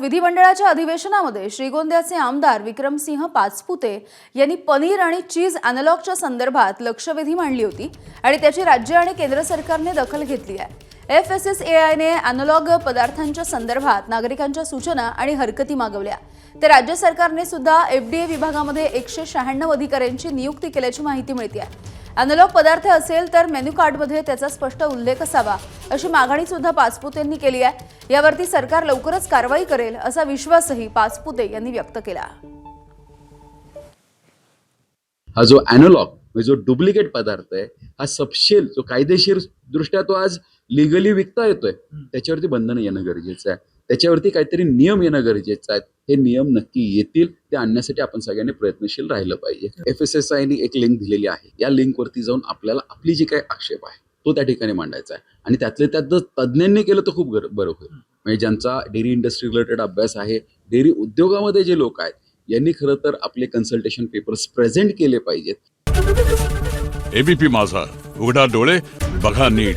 राज्यात विधिमंडळाच्या अधिवेशनामध्ये श्रीगोंद्याचे आमदार विक्रमसिंह पाचपुते यांनी पनीर आणि चीज अॅनालॉगच्या संदर्भात लक्षवेधी मांडली होती आणि त्याची राज्य आणि केंद्र सरकारने दखल घेतली आहे. एफ एस एस ए आयने अॅनालॉग पदार्थांच्या संदर्भात नागरिकांच्या सूचना आणि हरकती मागवल्या. तर राज्य सरकारने सुद्धा एफडीए विभागामध्ये एकशे शहाण्णव अधिकाऱ्यांची नियुक्ती केल्याची माहिती मिळते आहे. अॅनालॉग पदार्थ असेल तर मेन्यू कार्डमध्ये त्याचा स्पष्ट उल्लेख असावा अशी मागणी सुद्धा पाचपुते यांनी केली आहे. यावरती सरकार लवकरच कारवाई करेल असा विश्वासही पाचपुते यांनी व्यक्त केला. हा जो अॅनोलॉग म्हणजे जो डुप्लिकेट पदार्थ आहे हा सपशेल जो कायदेशीर दृष्ट्या तो आज लिगली विकता येतोय त्याच्यावरती बंधन येणं गरजेचं आहे. त्याच्यावरती काहीतरी नियम येणं गरजेचं आहे. हे नियम नक्की येतील ते आणण्यासाठी आपण सगळ्यांनी प्रयत्नशील राहिलं पाहिजे. एफ एस एस आयने एक लिंक दिलेली आहे. या लिंकवरती जाऊन आपल्याला आपली जी काही आक्षेप आहे तो त्या ठिकाणी मांडायचा आहे. आणि त्यातले त्यात जर तज्ज्ञांनी केलं तर खूप गर- बरं होईल. म्हणजे ज्यांचा डेअरी इंडस्ट्री रिलेटेड अभ्यास आहे डेअरी उद्योगामध्ये जे लोक आहेत यांनी खरं तर आपले कन्सल्टेशन पेपर्स प्रेझेंट केले पाहिजेत. एबीपी माझा. उघडा डोळे बघा नीट.